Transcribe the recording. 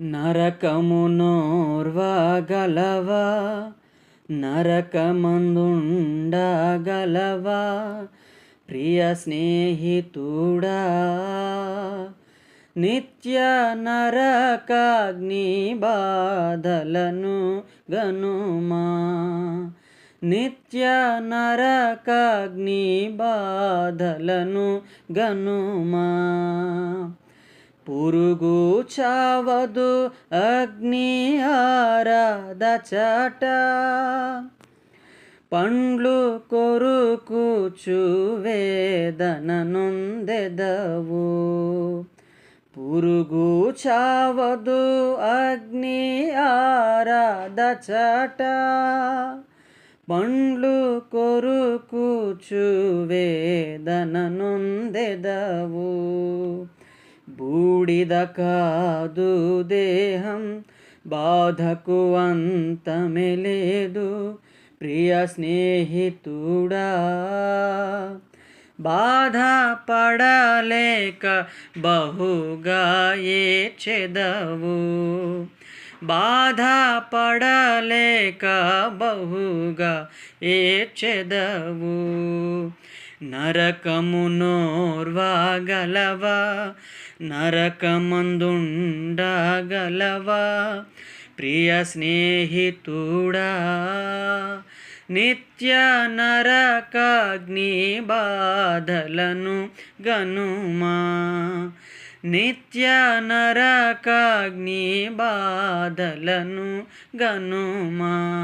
నరకమునోర్వగలవా నరకమందుండగలవా? ప్రియ స్నేహితుడా నిత్య నరకాగ్ని బాధలను గనుమా? నిత్య నరకాగ్ని బాధలను గనుమా? పురుగు చావదు అగ్ని ఆరాధచట పండ్లు కొరుకుచు వేదన నొందెదవు. పురుగు చావదు అగ్ని ఆరాధచట పండ్లు కొరుకుచు వేదన బూడిద కాదు దేహం బాధకు అంతమే లేదు ప్రియ స్నేహితుడా. బాధ పడలేక బహుగా ఏచెదవు బాధ పడలేక బహుగా ఏచెదవు నరకమునోర్వాగలవా నరకమందుండగలవా? ప్రియ స్నేహితుడా నిత్య నరకాగ్ని బాధలను గనుమా? నిత్య నరకాగ్ని బాధలను గనుమా?